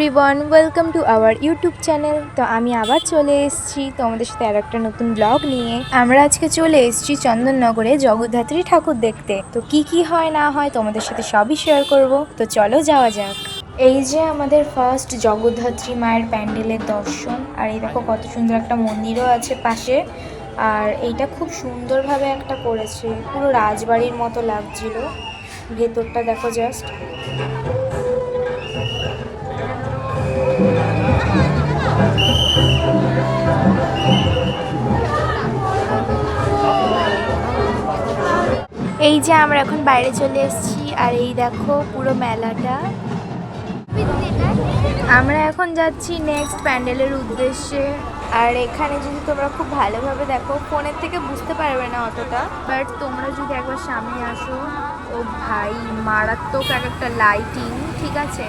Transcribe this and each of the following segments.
Everyone welcome to our YouTube channel তো আমি আবার চলে এসেছি তোমাদের সাথে আর একটা নতুন ব্লগ নিয়ে। আমরা আজকে চলে এসেছি চন্দননগরে জগদ্ধাত্রী ঠাকুর দেখতে। তো কি কি হয়, না হয় তোমাদের সাথে সবই শেয়ার করব। তো চলো যাওয়া যাক। এই যে আমাদের ফার্স্ট জগদ্ধাত্রী মায়ের প্যান্ডেলের দর্শন। আর এই দেখো কত সুন্দর একটা মন্দিরও আছে পাশে। আর এইটা খুব সুন্দরভাবে একটা করেছে। পুরো রাজবাড়ির মতো লাগছিল। ভেতরটা দেখো জাস্ট যে আমরা এখন বাইরে চলে এসেছি, আর এই দেখো পুরো মেলাটা। আমরা এখন যাচ্ছি নেক্সট প্যান্ডেলের উদ্দেশ্যে। আর এখানে যদি তোমরা খুব ভালোভাবে দেখো, ফোনের থেকে বুঝতে পারবে না অতটা। বাট তোমরা যদি একবার সামনে আসো, ও ভাই, মারাত্মক এক একটা লাইটিং ঠিক আছে?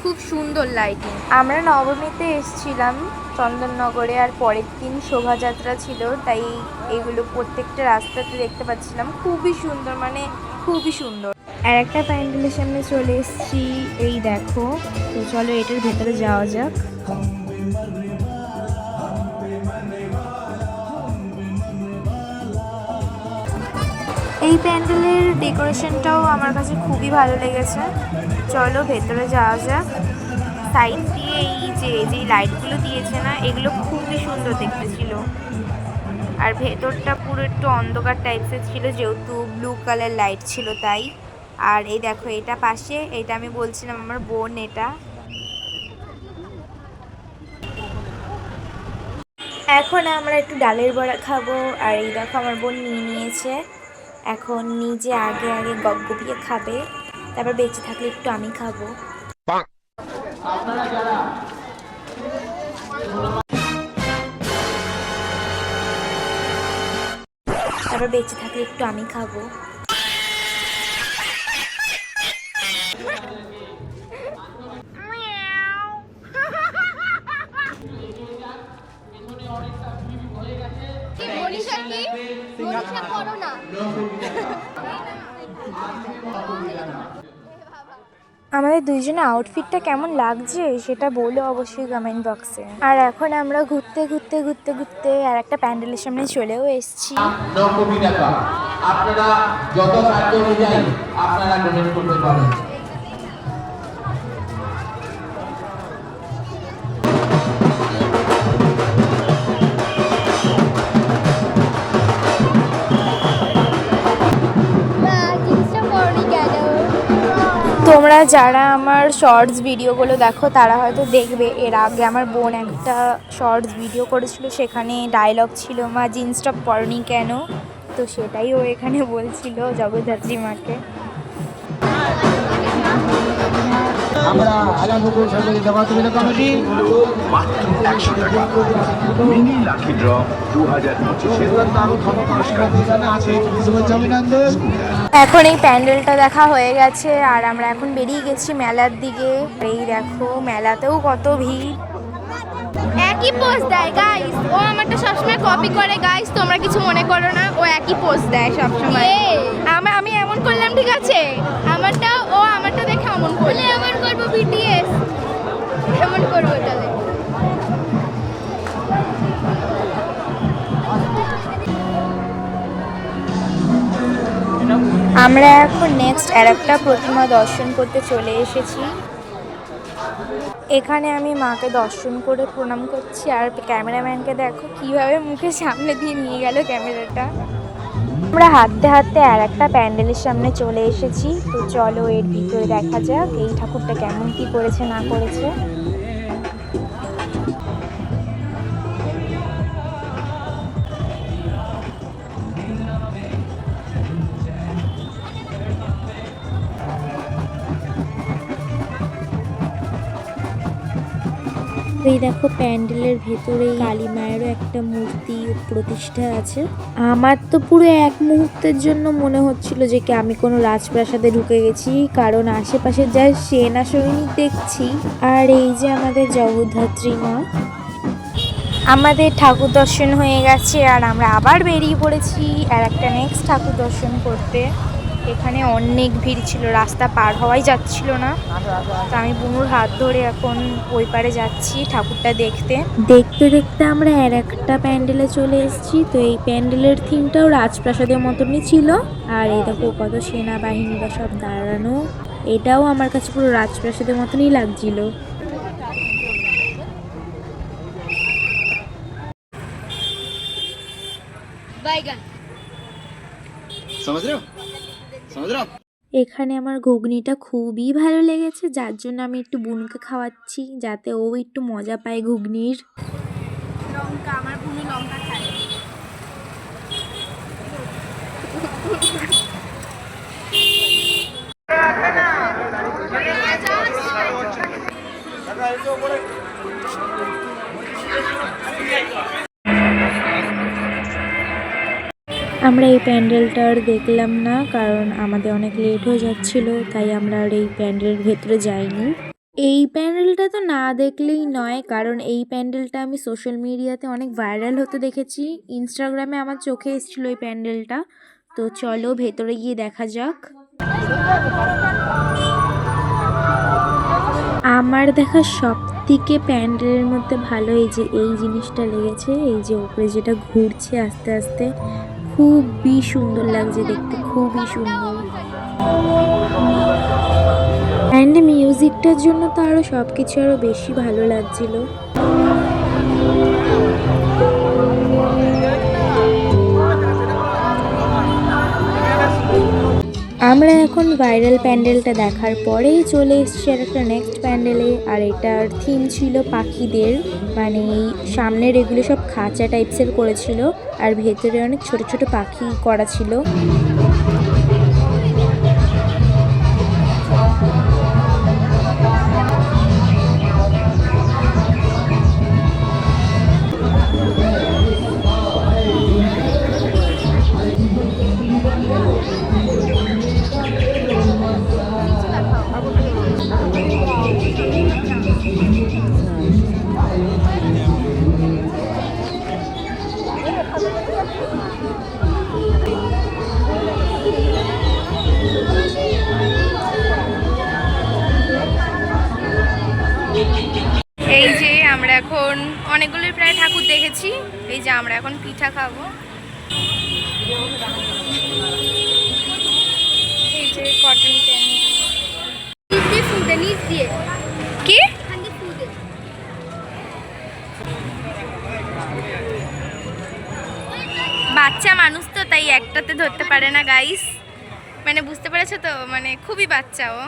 খুব সুন্দর লাইটিং আমরা নবমীতে এসেছিলাম। চন্দননগরে আর পরের দিন শোভাযাত্রা ছিল, তাই এগুলো প্রত্যেকটা রাস্তাতে দেখতে পাচ্ছিলাম। খুবই সুন্দর মানে খুবই সুন্দর। আর একটা প্যান্ডেলের সামনে চলে এসেছি, এই দেখো। তো চলো এটার ভেতরে যাওয়া যাক। এই প্যান্ডেলের ডেকোরেশনটাও আমার কাছে খুবই ভালো লেগেছে। চলো ভেতরে যাওয়া যাক। সাইড দিয়ে এই যে যে লাইটগুলো দিয়েছে না, এগুলো খুবই সুন্দর দেখতে ছিল। আর ভেতরটা পুরো একটু অন্ধকার টাইপসের ছিল, যেহেতু ব্লু কালার লাইট ছিল তাই। আর এই দেখো, এটা পাশে, এটা আমি বলছিলাম আমার বোন এটা। এখন আমরা একটু ডালের বড়া খাব, আর এই দেখো আমার বোন নিয়ে নিয়েছে। এখন নিজে আগে আগে গপগপিয়ে খাবে, তারপর বেঁচে থাকলে একটু আমি খাব। তারপর বেঁচে থাকলে একটু আমি খাব। করো না। আমাদের দুইজনে আউটফিটটা কেমন লাগছে সেটা বলো অবশ্যই কমেন্ট বক্সে আর এখন আমরা ঘুরতে ঘুরতে ঘুরতে ঘুরতে আর একটা প্যান্ডেলের সামনে চলেও এসেছি। আপনারা যত সাহায্য অনুযায়ী আপনারা ডোনেট করতে পারেন তোমরা যারা আমার শর্টস ভিডিওগুলো দেখো, তারা হয়তো দেখবে। এর আগে আমার বোন একটা শর্টস ভিডিও করেছিল, সেখানে ডায়লগ ছিল, মা, জিন্সটা পরনি কেন? তো সেটাই ও এখানে বলছিল, জগদ্ধাত্রী মাকে। আমরা সরকারি কমিটি মাত্র একশো টাকা। মিনি লাকি ড্র দু হাজার পঁচিশের পুরস্কার। আছে শুভেচ্ছা এখন এই প্যান্ডেলটা দেখা হয়ে গেছে আর আমরা এখন বেরিয়ে গেছি মেলার দিকে। এই দেখো মেলাতেও কত ভিড়। একই পোজ দেয় গাইস ও আমারটা সবসময় কপি করে গাইস তোমরা কিছু মনে করো না ও একই পোজ দেয় সবসময়। আমি আমি এমন করলাম ঠিক আছে? আমারটা আমরা এখন নেক্সট আর একটা প্রতিমা দর্শন করতে চলে এসেছি। এখানে আমি মাকে দর্শন করে প্রণাম করছি। আর ক্যামেরাম্যানকে দেখো কীভাবে মুখের সামনে দিয়ে নিয়ে গেল ক্যামেরাটা। আমরা হাঁটতে হাঁটতে আর একটা প্যান্ডেলের সামনে চলে এসেছি। তো চলো এর ভিতরে দেখা যাক এই ঠাকুরটা কেমন কি করেছে, না করেছে। এই দেখো প্যান্ডেলের ভেতরে কালী মায়েরও একটা মূর্তি প্রতিষ্ঠা আছে। আমার তো পুরো এক মুহূর্তের জন্য মনে হচ্ছিল যে কি আমি কোনো রাজপ্রাসাদে ঢুকে গেছি, কারণ আশেপাশে যা সেনা সৈনিক দেখছি। আর এই যে আমাদের জগদ্ধাত্রী মা। আমাদের ঠাকুর দর্শন হয়ে গেছে, আর আমরা আবার বেরিয়ে পড়েছি। আর একটা নেক্সট ঠাকুর দর্শন করতে। এখানে অনেক ভিড় ছিল রাস্তা পার হওয়াই যাচ্ছিল না। তো আমি বুনুর হাত ধরে এখন ওই পারে যাচ্ছি ঠাকুরটা দেখতে। দেখতে দেখতে আমরা আর একটা প্যান্ডেলে চলে এসেছি তো এই প্যান্ডেলের থিমটাও রাজপ্রাসাদের মতনই ছিল। আর এই দেখো কত সেনাবাহিনীরা সব দাঁড়ানো এটাও আমার কাছে পুরো রাজপ্রাসাদের মতনই লাগছিল। এখানে আমার ঘুগনিটা খুবই ভালো লেগেছে যার জন্য আমি একটু বুনকে খাওয়াচ্ছি যাতে ও একটু মজা পায় ঘুগনির। লঙ্কা আমার বুনু লঙ্কা খায়। আমরা এই প্যান্ডেলটা আর দেখলাম না, কারণ আমাদের অনেক লেট হয়ে যাচ্ছিল, তাই আমরা আর এই প্যান্ডেলের ভেতরে যাইনি। এই প্যান্ডেলটা তো না দেখলেই নয়, কারণ এই প্যান্ডেলটা আমি সোশ্যাল মিডিয়াতে অনেক ভাইরাল হতে দেখেছি। ইনস্টাগ্রামে আমার চোখে এসেছিল এই প্যান্ডেলটা, তো চলো ভেতরে গিয়ে দেখা যাক। আমার দেখা সব থেকে প্যান্ডেলের মধ্যে ভালো এই যে, এই জিনিসটা লেগেছে, এই যে উপরে যেটা ঘুরছে আস্তে আস্তে খুবই সুন্দর লাগছে দেখতে, খুবই সুন্দর। অ্যান্ড মিউজিকটার জন্য তো আরও সব কিছু আরও বেশি ভালো লাগছিল। আমরা এখন ভাইরাল প্যান্ডেলটা দেখার পরেই চলে এসছি আর একটা নেক্সট প্যান্ডেলে আর এটার থিম ছিল পাখিদের। মানে এই সামনের এগুলো সব খাঁচা টাইপসের করেছিল। আর ভেতরে অনেক ছোট ছোট পাখি করা ছিল। আমরা এখন অনেকগুলোই প্রায় ঠাকুর দেখেছি। এই যে আমরা এখন পিঠা খাব। এই যে কটন ক্যান্ডি কি? বাচ্চা মানুষ তো তাই একটাতে ধরতে পারে না গাইস মানে বুঝতে পেরেছ তো? মানে খুবই বাচ্চা ও।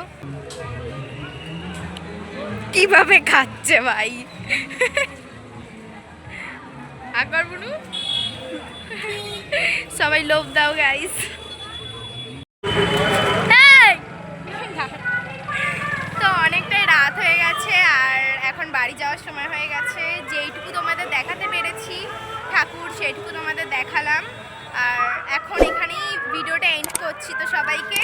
কীভাবে খাচ্ছে ভাই? আকবর বুনু? সবাই লোভ দাও গাইস তো অনেকটাই রাত হয়ে গেছে আর এখন বাড়ি যাওয়ার সময় হয়ে গেছে। যেইটুকু তোমাদের দেখাতে পেরেছি, ঠাকুর সেইটুকু তোমাদের দেখালাম। আর এখন এখানেই ভিডিওটা এন্ড করছি তো সবাইকে।